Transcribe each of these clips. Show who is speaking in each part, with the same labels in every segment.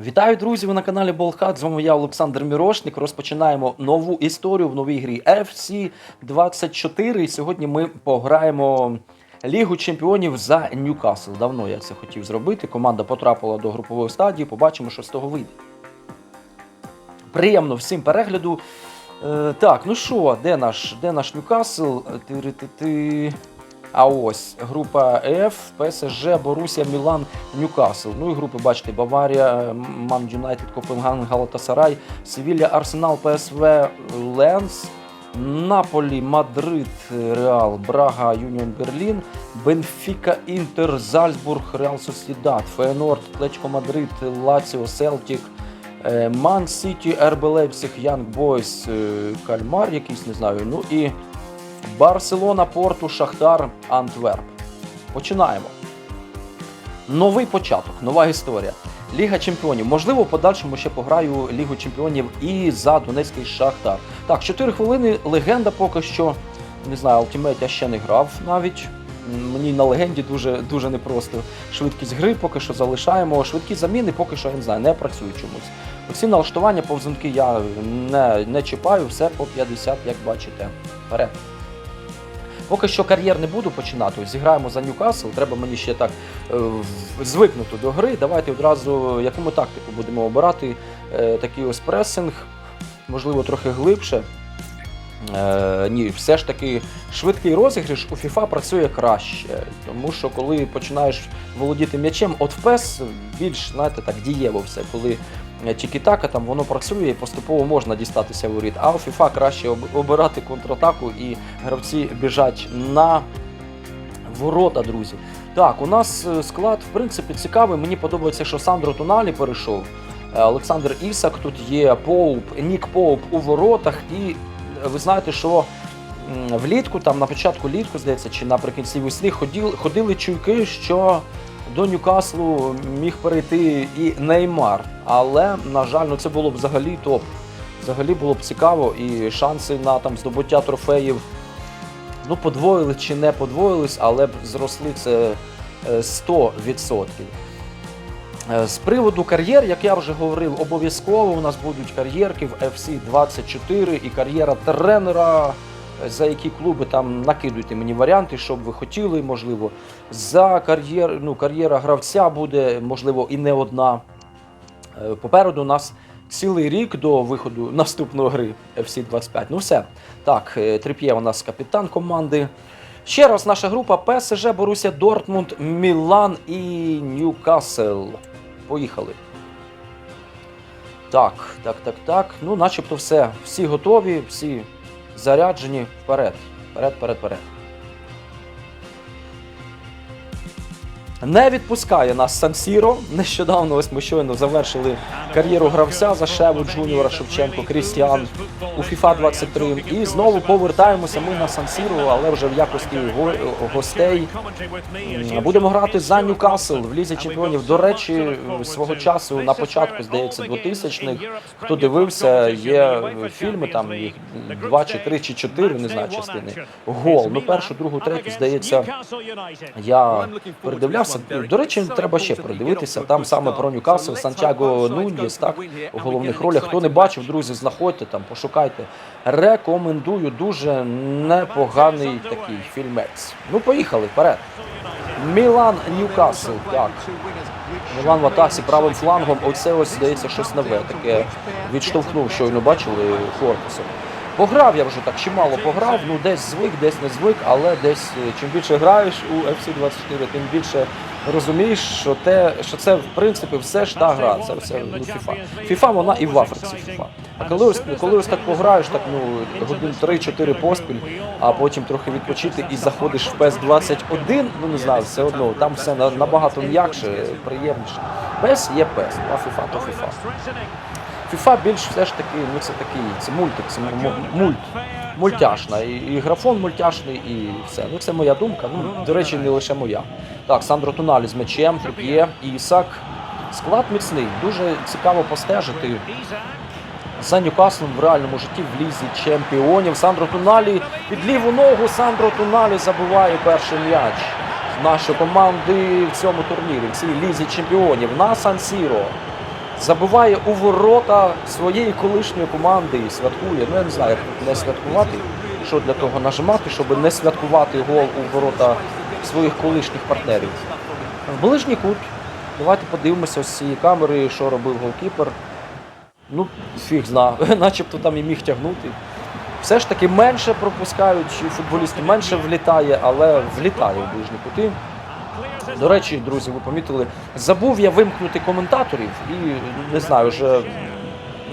Speaker 1: Вітаю, друзі! Ви на каналі Болхат. З вами я, Олександр Мірошник. Розпочинаємо нову історію в новій грі FC 24. І сьогодні ми пограємо Лігу чемпіонів за Ньюкасл. Давно я це хотів зробити. Команда потрапила до групової стадії. Побачимо, що з того вийде. Приємно всім перегляду. Е, так, ну що, де наш, де наш Ньюкасл? Ти-ри-ти-ти. А ось група F, ПСЖ, Борусія, Мілан, Ньюкасл. Ну і групи, бачите, Баварія, Ман Юнайтед, Копенгаген, Галатасарай, Севілля, Арсенал, ПСВ, Ленс, Наполі, Мадрид, Реал, Брага, Юніон Берлін, Бенфіка, Інтер, Зальцбург, Реал Сосідат, Фейнорд, Атлетико Мадрид, Лаціо, Селтік, е, Ман Сіті, РБ Лейпциг, Янг Бойс, е, Кальмар якийсь, не знаю. Ну і Барселона, Порту, Шахтар, Антверп. Починаємо. Новий початок, нова історія. Ліга чемпіонів. Можливо, в подальшому ще пограю Лігу чемпіонів і за Донецький Шахтар. Так, 4 хвилини. Легенда поки що. Не знаю, Ultimate я ще не грав навіть. Мені на легенді дуже, дуже непросто. Швидкість гри поки що залишаємо. Швидкі заміни поки що я не знаю, не працюють чомусь. Оці налаштування повзунки я не, не чіпаю, все по 50, як бачите. Вперед. Поки що кар'єр не буду починати. Зіграємо за Ньюкасл. Треба мені ще так е, звикнути до гри. Давайте одразу яку ми тактику будемо обирати. Е, такий ось пресинг, можливо, трохи глибше. Е, ні, все ж таки швидкий розіграш у FIFA працює краще, тому що коли починаєш володіти м'ячем, от в PES більш знаєте, так дієво все, коли е, тільки-така там воно працює і поступово можна дістатися в воріт. А у FIFA краще обирати контратаку і гравці біжать на ворота, друзі. Так, у нас е, склад в принципі цікавий. Мені подобається, що Сандро Тоналі перейшов. е, Олександр Ісак, тут є Поуп, Нік Поуп у воротах. І е, ви знаєте, що влітку, там на початку літку, здається, чи наприкінці весни ходили, ходили чуйки, що до Ньюкаслу міг перейти і Неймар. Але, на жаль, ну це було б взагалі топ. Взагалі було б цікаво, і шанси на там здобуття трофеїв ну, подвоїли чи не подвоїлись, але б зросли це е, 100%. Е, З приводу кар'єр, як я вже говорив, обов'язково у нас будуть кар'єрки в FC 24 і кар'єра тренера. За які клуби там накидуйте мені варіанти, що б ви хотіли, можливо. За кар'єр, ну, кар'єра гравця буде, можливо, і не одна. Е, Попереду у нас цілий рік до виходу наступної гри FC 25. Ну все. Так, е, Трип'є у нас капітан команди. Ще раз наша група ПСЖ, Боруся Дортмунд, Мілан і Ньюкасл. Поїхали. Так, так, так, так. Ну, начебто все. Всі готові, всі заряджені. Вперед. Вперед, вперед, вперед. Не відпускає нас Сан-Сіро. Нещодавно ось ми щойно завершили кар'єру гравця за Шеву Джуніора Шевченко Крістіан у FIFA 23. І знову повертаємося ми на Сан-Сіро, але вже в якості го- гостей. Будемо грати за Ньюкасл в лізі чемпіонів. До речі, свого часу на початку, здається, 2000-х, хто дивився, є фільми, там їх два чи три чи чотири, не знаю, частини. Гол. Ну, першу, другу, третю, здається, я передивлявся. До речі, треба ще передивитися. Там саме про Ньюкасл, Сантьяго Нуньєс, так, у головних ролях. Хто не бачив, друзі, знаходьте там, пошукайте. Рекомендую дуже непоганий такий фільмець. Ну, поїхали вперед. Мілан Ньюкасл. Так. Мілан в атаці правим флангом. Оце ось здається щось нове. Таке відштовхнув, щойно бачили корпусом. Пограв я вже так чимало пограв, ну десь звик, десь не звик, але десь е, чим більше граєш у FC 24, тим більше розумієш, що те, що це в принципі все ж та гра, це все ну, FIFA. FIFA вона і в Африці FIFA. А коли ось, коли ось так пограєш, так ну годин 3-4 поспіль, а потім трохи відпочити і заходиш в PES 21, ну не знаю, все одно там все на- набагато м'якше, приємніше. PES є PES, а FIFA то FIFA. FIFA більш все ж таки, ну це такий, це мультик, це мульт, мультяшна. І, і графон мультяшний, і все. Ну це моя думка. Ну, до речі, не лише моя. Так, Сандро Туналі з м'ячем, Трип'є, Ісак. Склад міцний, дуже цікаво постежити за Ньюкаслом в реальному житті в лізі чемпіонів. Сандро Туналі під ліву ногу Сандро Туналі забиває перший м'яч нашої команди в цьому турнірі, в цій лізі чемпіонів на Сан-Сіро. Забиває у ворота своєї колишньої команди і святкує. Ну я не знаю, як не святкувати, що для того нажимати, щоб не святкувати гол у ворота своїх колишніх партнерів. В ближній кут. Давайте подивимося з цієї камери, що робив голкіпер. Ну, фіг зна, начебто там і міг тягнути. Все ж таки менше пропускають футболісти, менше влітає, але влітає в ближні кути. До речі, друзі, ви помітили, забув я вимкнути коментаторів і не знаю, вже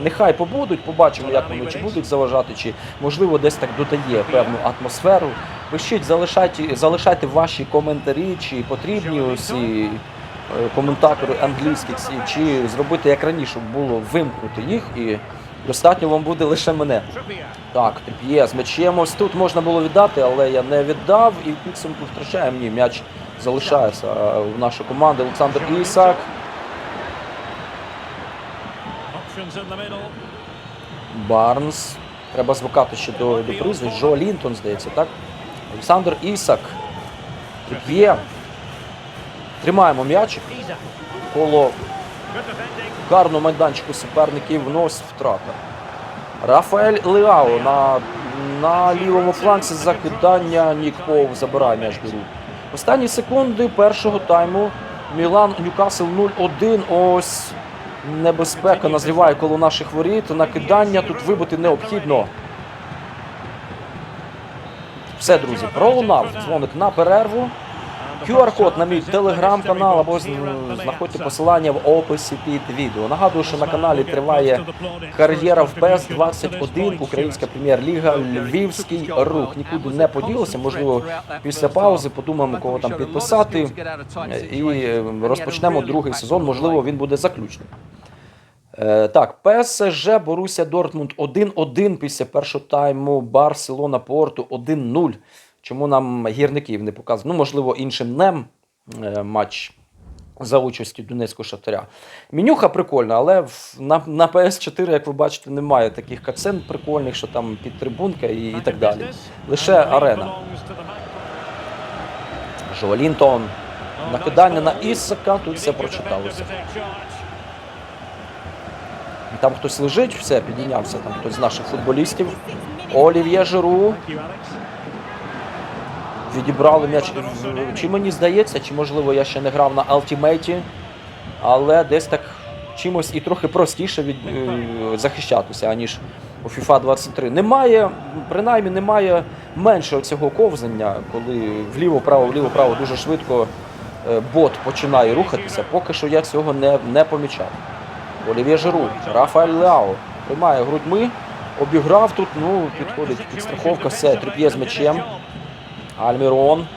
Speaker 1: нехай побудуть, побачимо, як вони чи будуть заважати, чи можливо десь так додає певну атмосферу. Пишіть, залишайте, залишайте ваші коментарі, чи потрібні усі е, коментатори англійські чи зробити як раніше було вимкнути їх і достатньо вам буде лише мене. Так, Тріп'є з м'ячем. Ось тут можна було віддати, але я не віддав і підсумку втрачаємо. Ні, м'яч залишається е, в нашій команді. Олександр Ісак. Барнс. Треба звикати ще до, до прізвищ. Джо Лінтон, здається, так? Олександр Ісак. Тріп'є. Tримаємо м'ячик. Коло гарного майданчику суперників внос втрата. Рафаель Леао на, на лівому фланці закидання Нік Поув забирає м'яч до рук. Останні секунди першого тайму Мілан Ньюкасл 0-1. Ось небезпека назріває коло наших воріт. Накидання тут вибити необхідно. Все, друзі, пролунав дзвоник на перерву. QR-код на мій телеграм-канал або знаходьте посилання в описі під відео. Нагадую, що на каналі триває кар'єра в ПЕС 21 Українська прем'єр-ліга, Львівський рух. Нікуди не поділося. Можливо, після паузи подумаємо, кого там підписати. І е, розпочнемо другий сезон. Можливо, він буде заключним. Е, Так, ПСЖ Боруся Дортмунд 1-1 після першого тайму. Барселона Порту 1-0. Чому нам гірників не показують? Ну, можливо, іншим днем е, матч за участю Донецького шахтаря. Менюха прикольна, але на, на PS4, як ви бачите, немає таких кацен прикольних, що там підтрибунка і, і так далі. Лише арена. Жолінтон. Накидання на Ісака, тут все прочиталося. Там хтось лежить, все, підійнявся там хтось з наших футболістів. Олів'є Жиру. Відібрали м'яч. Чи мені здається, чи можливо я ще не грав на Алтімейті, але десь так чимось і трохи простіше від, е, захищатися, аніж у FIFA 23. Немає, принаймні немає менше цього ковзання, коли вліво-право, вліво-право дуже швидко е, бот починає рухатися. Поки що я цього не, не помічав. Олів'є Жиру, Рафаель Леао приймає грудьми, обіграв тут, ну, підходить підстраховка, все, трип'є з м'ячем. Альмірон.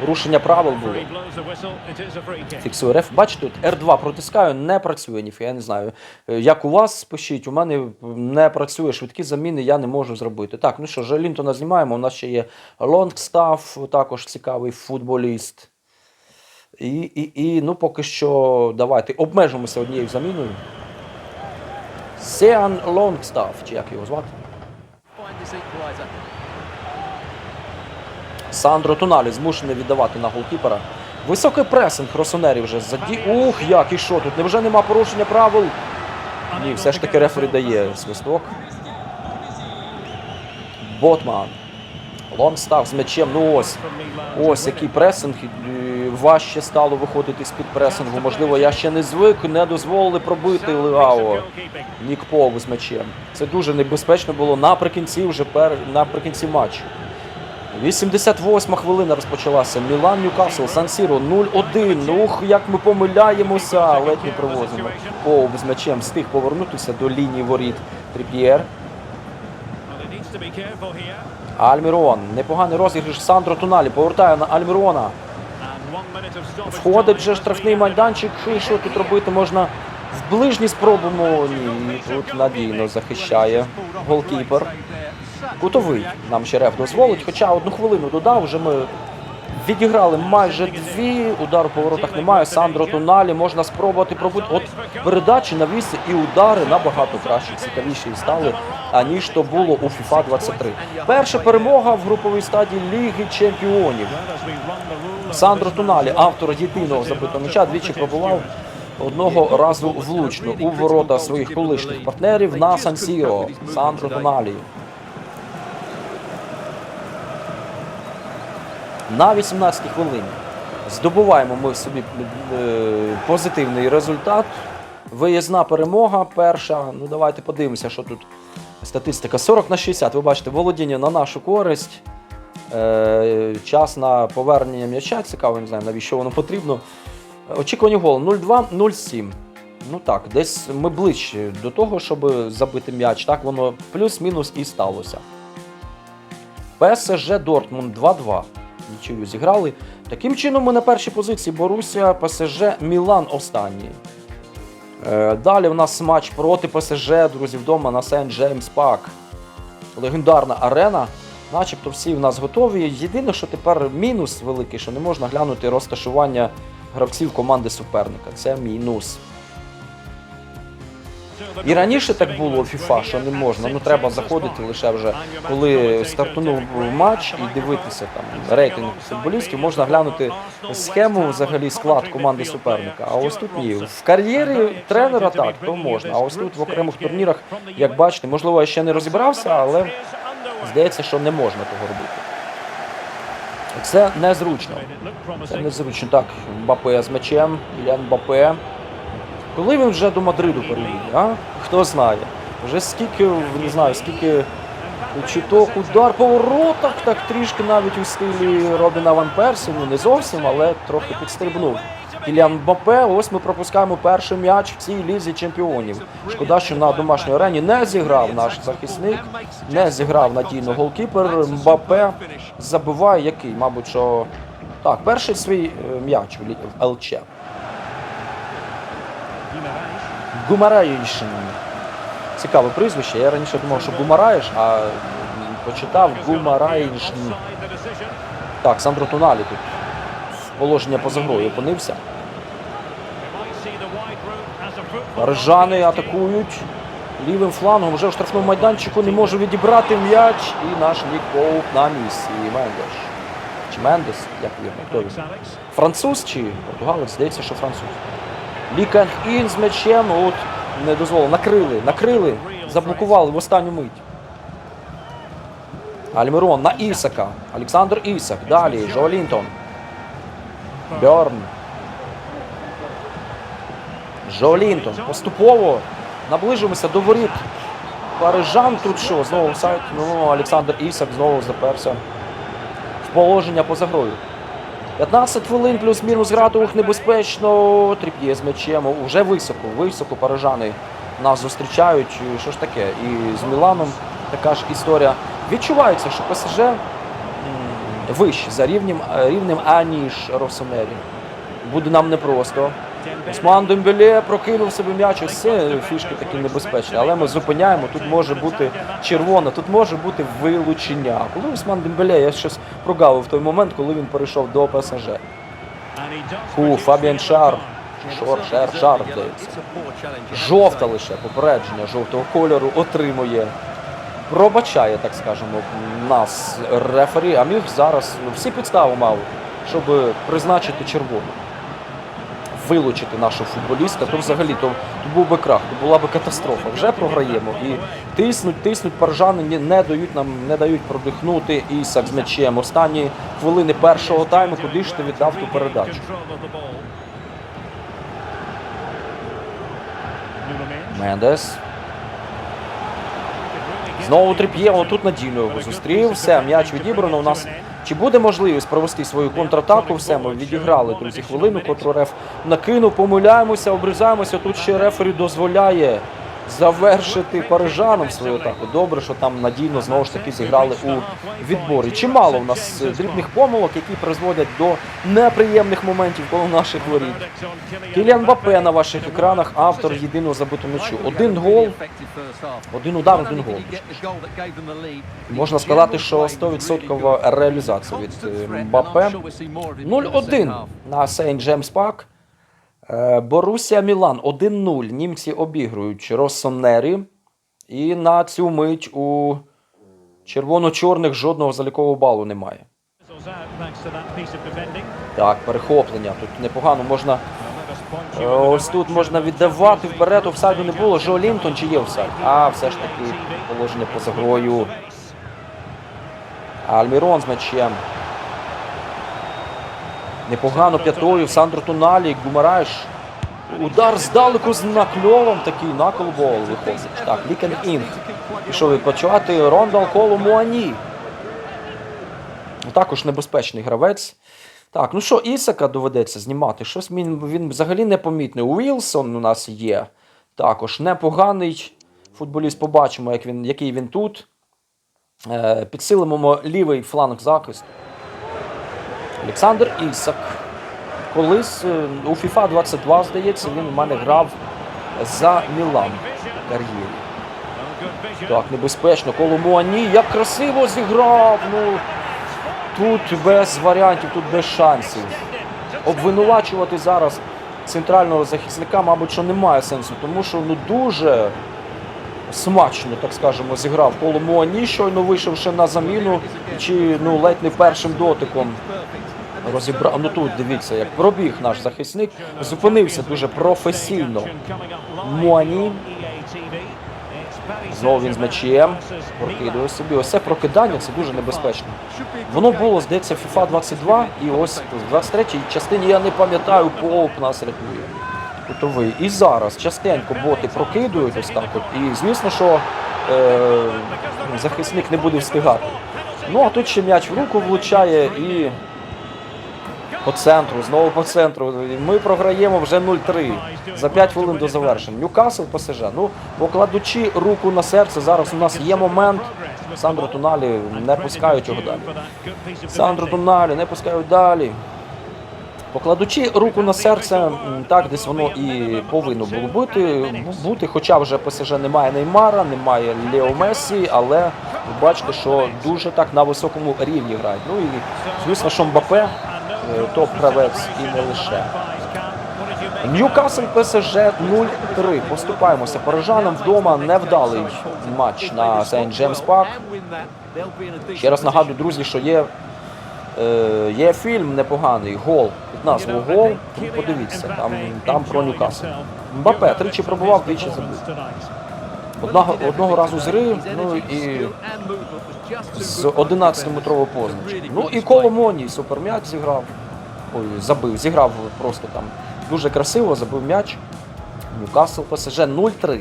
Speaker 1: Порушення правил було. Фіксує реф. Бачите, тут R2 протискаю, не працює ніфіга, я не знаю. Е, Як у вас пишіть, у мене не працює швидкі заміни, я не можу зробити. Так, ну що, Желінтона знімаємо. У нас ще є Лонгстаф, також цікавий футболіст. І, і, і ну, поки що давайте обмежимося однією заміною. Сеан Лонгстаф, чи як його звати? Сандро Тоналі змушений віддавати на голкіпера. Високий пресинг Росонері вже заді. Ух, як і що тут? Невже нема порушення правил? Ні, все ж таки рефері дає свисток. Ботман. Лонгстав з м'ячем. Ну ось. Ось який пресинг. Е, Важче стало виходити з-під пресингу. Можливо, я ще не звик, не дозволили пробити Леао. Нік Пов з м'ячем. Це дуже небезпечно було наприкінці вже пер... наприкінці матчу. 88 хвилина розпочалася. Мілан Ньюкасл, Сан-Сіро 0-1. Ух, як ми помиляємося. Ледь не привозимо. Пов з м'ячем встиг повернутися до лінії воріт. Тріп'єр. Альмірон. Непоганий розіграш Сандро Туналі. Повертає на Альмірона. Входить вже штрафний майданчик. І що тут робити? Можна в ближній спробуємо. Ні, тут надійно захищає голкіпер. Кутовий нам ще реф дозволить, хоча одну хвилину додав, вже ми відіграли майже дві. Удару по воротах немає. Сандро Туналі можна спробувати пробити. От передачі навіси і удари набагато краще, цікавіші стали, аніж то було у FIFA 23. Перша перемога в груповій стадії Ліги Чемпіонів. Сандро Туналі, автор єдиного забитого м'яча, двічі пробував. одного разу влучно у ворота своїх колишніх партнерів на Сан-Сіро Сандро Доналі. На 18-й хвилині здобуваємо ми собі е, позитивний результат. Виїзна перемога перша. Ну давайте подивимося, що тут статистика. 40 на 60. Ви бачите, володіння на нашу користь. Е, час на повернення м'яча. Цікаво, не знаю, навіщо воно потрібно. Очікувані гол 0-2, 0-7. Ну так, десь ми ближче до того, щоб забити м'яч. Так воно плюс-мінус і сталося. ПСЖ Дортмунд 2-2. Нічию зіграли. Таким чином, ми на першій позиції Боруся, ПСЖ, Мілан останній. Е, Далі в нас матч проти ПСЖ, друзі, вдома на Сент Джеймс Пак. Легендарна арена. Начебто всі в нас готові. Єдине, що тепер мінус великий, що не можна глянути розташування гравців команди суперника. Це мінус. І раніше так було у FIFA, що не можна. Ну треба заходити лише вже коли стартунув матч і дивитися там рейтинг футболістів, можна глянути схему, взагалі склад команди суперника. А ось тут ні. В кар'єрі тренера так, то можна. А ось тут в окремих турнірах, як бачите, можливо, я ще не розібрався, але здається, що не можна того робити. Це незручно. Це незручно. Так, Мбапе з м'ячем, Іллян Мбапе. Коли він вже до Мадриду переїде, а? Хто знає. Вже скільки, не знаю, скільки чуток, удар по воротах, так трішки навіть у стилі Робіна Ван Персі, ну не зовсім, але трохи підстрибнув. Іллян Мбапе, ось ми пропускаємо перший м'яч в цій лізі чемпіонів. Шкода, що на домашній арені не зіграв наш захисник, не зіграв надійно голкіпер. Мбапе забиває який, мабуть, що так, перший свій е, м'яч в ЛЧ. Гумараїшин. Цікаве прізвище. Я раніше думав, що Гумараєш, а почитав Гумараїшин. Так, Сандро Туналі тут положення поза грою опинився. Парижани атакують лівим флангом. Вже в штрафному майданчику не може відібрати м'яч. І наш Нік Поуп на місці. Мендеш. Чи Мендес, як вірно, хто він? Француз чи португалець? Здається, що француз. Ліканг ін з м'ячем. От не дозволили. Накрили, накрили, заблокували в останню мить. Альмирон на Ісака. Олександр Ісак. Далі. Жо Лінтон. Бьорн. Жо Лінтон. Поступово наближуємося до воріт. Парижан тут що? Знову сайт. Ну, Олександр Ісак знову заперся в положення поза грою. 15 хвилин плюс-мінус ґратух небезпечно. Тріп'є з м'ячем. Уже високо, високо парижани нас зустрічають. Що ж таке? І з Міланом така ж історія. Відчувається, що ПСЖ вище за рівнем, рівнем аніж Росомері. Буде нам непросто. Осман Дембеле прокинув собі м'яч. Ось це фішки такі небезпечні. Але ми зупиняємо. Тут може бути червона, тут може бути вилучення. Коли Осман Дембеле, я щось прогавив в той момент, коли він перейшов до ПСЖ. Фу, Фабіан Шар. Шор, Шер, Шар, здається. Жовта лише попередження жовтого кольору отримує. Пробачає, так скажемо, нас рефері, а міг зараз ну, всі підстави мав, щоб призначити червону. Вилучити нашого футболіста, то взагалі то, то був би крах, то була би катастрофа. Вже програємо. І тиснуть, тиснуть паржани, не дають нам, не дають продихнути Ісак з м'ячем. Останні хвилини першого тайму, куди ж ти віддав ту передачу? Мендес. Знову Трип'є, отут надійно його зустрів. Все, м'яч відібрано. У нас чи буде можливість провести свою контратаку? Все, ми відіграли друзі хвилину, котру реф накинув, помиляємося, обрізаємося. Тут ще рефері дозволяє завершити парижанам свою атаку. Добре, що там надійно знову ж таки зіграли у відборі. Чимало у нас е, дрібних помилок, які призводять до неприємних моментів коло наших воріт. Кіліан Мбапе на ваших екранах, автор єдиного забитого м'ячу. Один гол, один удар, один гол. Можна сказати, що 100% реалізація від е, Мбапе. 0-1 на Сейнт Джеймс Пак. Е, Борусія Мілан 1-0. Німці обігрують Россонері. І на цю мить у червоно-чорних жодного залікового балу немає. Так, перехоплення. Тут непогано можна Е, Ось тут можна віддавати вперед, офсайду не було. Жо Лінтон чи є офсайд? А, все ж таки положення поза грою. Альмірон з м'ячем. Непогано п'ятою. Сандро Туналі, Гумараєш. Удар здалеку з накльовом такий на виходить. Так, Лікен Інг. Пішов відпочивати Рондал Коло Муані. Також небезпечний гравець. Так, ну що, Ісака доведеться знімати. Щось він, він взагалі непомітний. Уілсон у нас є. Також непоганий футболіст. Побачимо, як він, який він тут. Е, підсилимо лівий фланг захисту. Олександр Ісак. Колись е, у FIFA 22, здається, він у мене грав за Мілан в кар'єрі. Так, небезпечно. Коло Муані, як красиво зіграв. Ну, тут без варіантів, тут без шансів. Обвинувачувати зараз центрального захисника, мабуть, що немає сенсу, тому що ну дуже смачно, так скажемо, зіграв коло Муані, щойно вийшовши на заміну, чи ну ледь не першим дотиком розібрав. Ну тут дивіться, як пробіг наш захисник, зупинився дуже професійно. Муані. Знову він з м'ячем. Прокидує собі. Ось це прокидання це дуже небезпечно. Воно було, здається, FIFA 22, і ось в 23-й частині я не пам'ятаю, Поуп нас рятує. Кутовий. І зараз частенько боти прокидують ось так. От, і звісно, що е, захисник не буде встигати. Ну а тут ще м'яч в руку влучає і по центру, знову по центру. Ми програємо вже 0-3 за 5 хвилин до завершення. Ньюкасл ПСЖ. Ну, покладучи руку на серце, зараз у нас є момент. Сандро Туналі не пускають його далі. Сандро Туналі не пускають далі. Покладучи руку на серце, так десь воно і повинно було бути. бути. Хоча вже ПСЖ немає Неймара, немає Лео Месі, але ви бачите, що дуже так на високому рівні грають. Ну і звісно, що Мбапе е, топ-гравець і не лише. Ньюкасл ПСЖ 0-3. Поступаємося парижанам вдома. Невдалий матч на Сейнт Джеймс Парк. Ще раз нагадую, друзі, що є, е, є фільм непоганий гол під назвою Гол. Подивіться, там, там про Ньюкасл. Мбапе тричі пробував, двічі забив. Одного, одного разу зрив, ну і з 11-метрового позначки. Ну і Коломоні суперм'яч зіграв. Ой, забив, зіграв просто там дуже красиво, забив м'яч. Ньюкасл ПСЖ 0-3.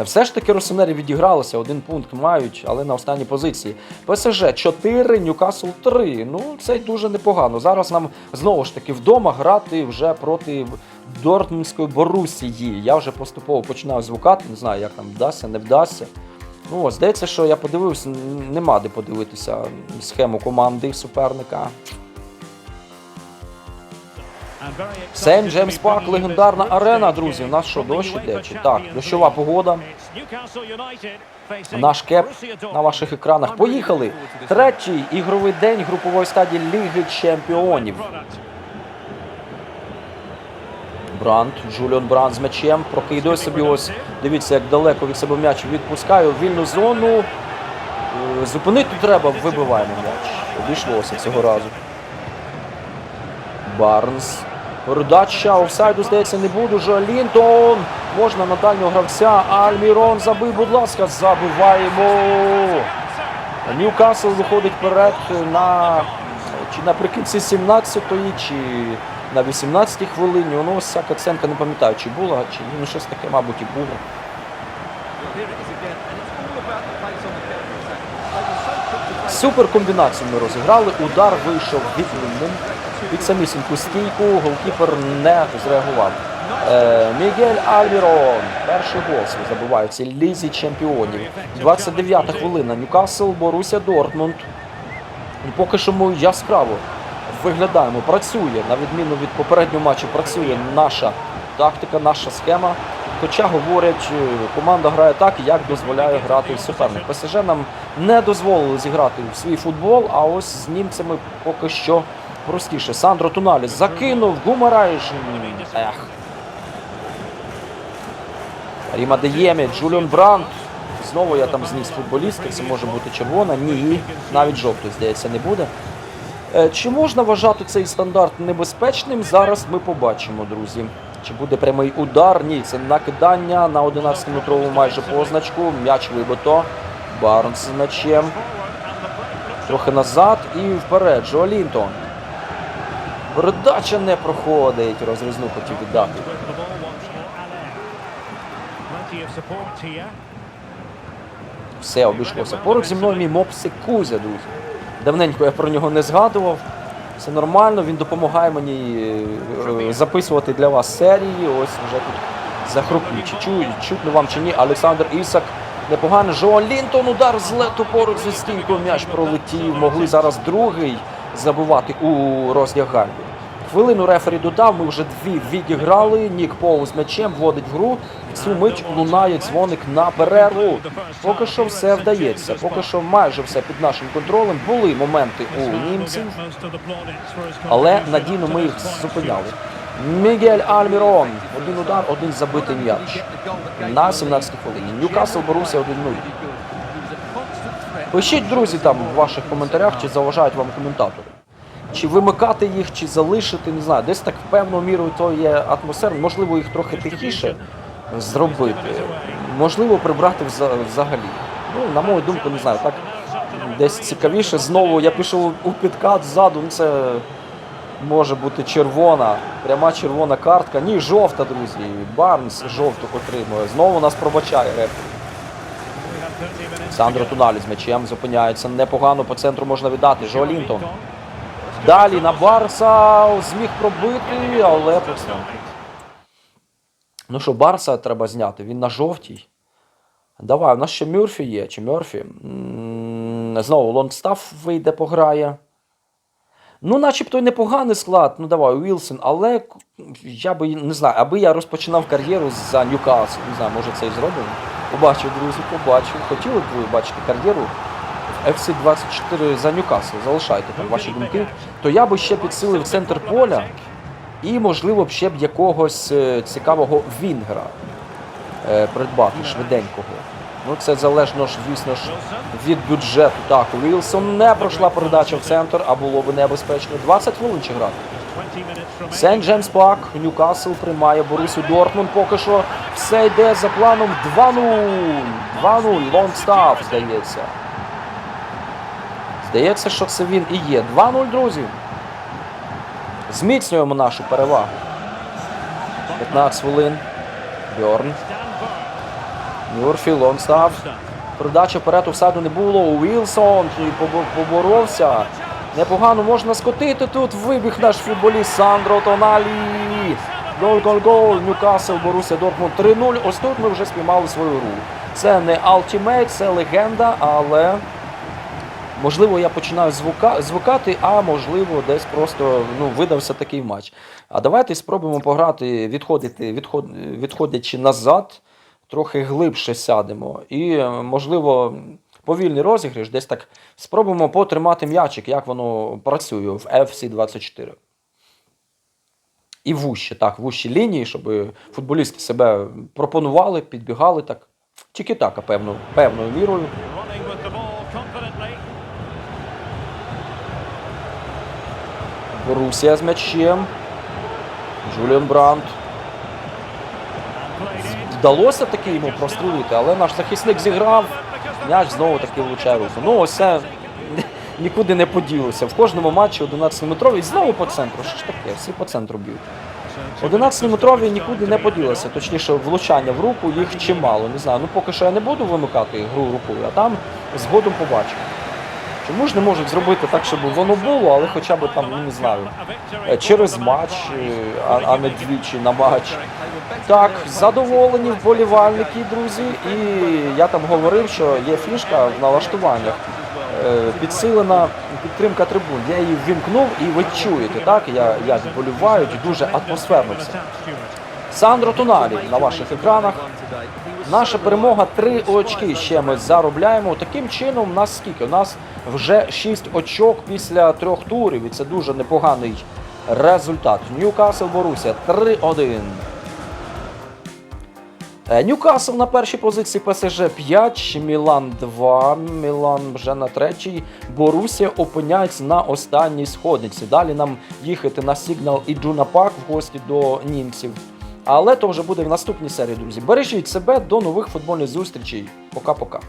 Speaker 1: Все ж таки росонери відігралися, один пункт мають, але на останній позиції. ПСЖ 4, Ньюкасл 3. Ну, це дуже непогано. Зараз нам знову ж таки вдома грати вже проти Дортмундської Борусії. Я вже поступово починаю звукати, не знаю, як там вдасться, не вдасться. Ну, от, здається, що я подивився, нема де подивитися схему команди суперника. Сейнт Джеймс Парк, легендарна арена, друзі. У нас що, дощ іде? Чи так? Дощова погода. Наш кеп на ваших екранах. Поїхали! Третій ігровий день групової стадії Ліги Чемпіонів. Бранд, Джуліон Бранд з м'ячем. Прокидує собі ось. Дивіться, як далеко від себе м'яч відпускає вільну зону. Е, Зупинити треба, вибиваємо м'яч. Обійшлося цього разу. Барнс. Передача офсайду, здається, не буде. Жо Лінтон. Можна на дальнього гравця. Альмірон забив, будь ласка, забиваємо. Ньюкасл виходить вперед на чи наприкінці 17-ї, чи на 18-й хвилині. Ну, ось ця Каценка не пам'ятаю, чи була, чи ні. ну щось таке, мабуть, і було. Супер комбінацію ми розіграли. Удар вийшов відмінним. Під самісіньку стійку голкіпер не зреагував. Е, Мігель Альвірон. Перший гол свій лізі чемпіонів. 29-та хвилина. Ньюкасл, Боруся, Дортмунд. Ну, Поки що ми яскраво виглядаємо. Працює, на відміну від попереднього матчу, працює наша тактика, наша схема. Хоча говорять, е, команда грає так, як дозволяє грати суперник. ПСЖ нам не дозволили зіграти в свій футбол, а ось з німцями поки що простіше. Сандро Туналі закинув, Гумараєш. Ех. Ріма Деємі, Джуліон Брандт. Знову я там зніс футболіста, це може бути червона. Ні, навіть жовтої, здається, не буде. Е, Чи можна вважати цей стандарт небезпечним? Зараз ми побачимо, друзі. Чи буде прямий удар? Ні, це накидання на 11-метрову майже позначку. М'яч вибито. Барнс з м'ячем. Трохи назад і вперед. Джо Лінтон. Передача не проходить. Розрізну хотів віддати. Все обійшлося. Поруч зі мною мій мопсик Кузя, друзі. Давненько я про нього не згадував. Все нормально, він допомагає мені е, записувати для вас серії. Ось вже тут захруплю. Чи чую, чутно вам чи ні. Олександр Ісак. Непогано. Жоан Лінтон удар з лету поруч зі стінкою. М'яч пролетів. Могли зараз другий забувати у роздягальні. Хвилину рефері додав, ми вже дві відіграли. Нік Пол з м'ячем вводить в гру. Цю мить лунає дзвоник на перерву. Поки що все вдається. Поки що майже все під нашим контролем. Були моменти у німців, але надійно ми їх зупиняли. Мігель Альмірон. Один удар, один забитий м'яч. На 17 хвилині. Ньюкасл Борусія 1-0. Пишіть, друзі, там в ваших коментарях, чи заважають вам коментатори. Чи вимикати їх, чи залишити, не знаю, десь так в певною мірою то є атмосфера, можливо, їх трохи тихіше зробити, можливо, прибрати взагалі. Ну, на мою думку, не знаю, так десь цікавіше. Знову я пішов у підкат ззаду, ну це може бути червона, пряма червона картка. Ні, жовта, друзі. Барнс жовту отримує. Знову нас пробачає рефері. Сандро Туналі з м'ячем зупиняється. Непогано по центру можна віддати. Жо Лінтон. Далі на Барса зміг пробити, але по. Ну що, Барса треба зняти. Він на жовтій. Давай, у нас ще Мюрфі є. Чи Мюрфі? Знову Лонгстаф вийде, пограє. Ну, начебто й непоганий склад. Ну давай, Уілсон, але я би не знаю, аби я розпочинав кар'єру за Ньюкасл. Не знаю, може це і зробимо. Побачив, друзі, побачив. Хотіли б ви бачити кар'єру в FC 24 за Ньюкасл. Залишайте там ваші думки. То я би ще підсилив центр поля і, можливо, ще б якогось е, цікавого Вінгера е, придбати швиденького. Ну, це залежно ж, звісно ж, від бюджету. Так, Уілсон не пройшла передача в центр, а було б небезпечно. 20 хвилин чи грати. Сент Джеймс Пак, Ньюкасл приймає Борусю Дортмунд. Поки що все йде за планом 2-0. 2-0. Лонгстаф, здається. Здається, що це він і є. 2-0, друзі. Зміцнюємо нашу перевагу. 15 хвилин. Бьорн. Мюрфі, Лонгстаф. Передача вперед офсайду не було. Уілсон поборовся. Непогано можна скотити тут. Вибіг наш футболіст Сандро Тоналі. Гол, гол, гол. Ньюкасл, Боруся Дортмунд 3-0. Ось тут ми вже спіймали свою гру. Це не алтімейт, це легенда, але можливо я починаю звука, звукати, а можливо десь просто ну, видався такий матч. А давайте спробуємо пограти, відходити, відход, відходячи назад, трохи глибше сядемо. І, е, можливо, повільний розіграш, десь так спробуємо потримати м'ячик, як воно працює в FC24. І вужче, так, вужчі лінії, щоб футболісти себе пропонували, підбігали так. Тільки так, певно, певною мірою. Борусія з м'ячем. Джуліан.
Speaker 2: Played.
Speaker 1: Вдалося таки йому прострілити, але наш захисник зіграв. М'яч знову таки влучає руку. Ну, ось це нікуди не поділося. В кожному матчі 11-метровий знову по центру. Що ж таке? Всі по центру б'ють. 11-метрові нікуди не поділися. Точніше, влучання в руку їх чимало. Не знаю. Ну поки що я не буду вимикати гру рукою, а там згодом побачимо. Чому ж не можуть зробити так, щоб воно було, але хоча б там, ну, не знаю, е, через матч, е, а, а не двічі на матч. Так, задоволені вболівальники, друзі. І я там говорив, що є фішка в налаштуваннях. Е, Підсилена підтримка трибун. Я її ввімкнув і ви чуєте, так? Я, як вболівають, дуже атмосферно все. Сандро Туналі на ваших екранах. Наша перемога три очки ще ми заробляємо. Таким чином, у нас скільки? У нас вже 6 очок після трьох турів, і це дуже непоганий результат. Ньюкасл Боруся 3-1. Е, Ньюкасл на першій позиції, ПСЖ 5, Мілан 2, Мілан вже на третій. Борусія опиняється на останній сходниці. Далі нам їхати на Сігнал і Джуна Пак в гості до німців. Але то вже буде в наступній серії, друзі. Бережіть себе до нових футбольних зустрічей. Пока-пока.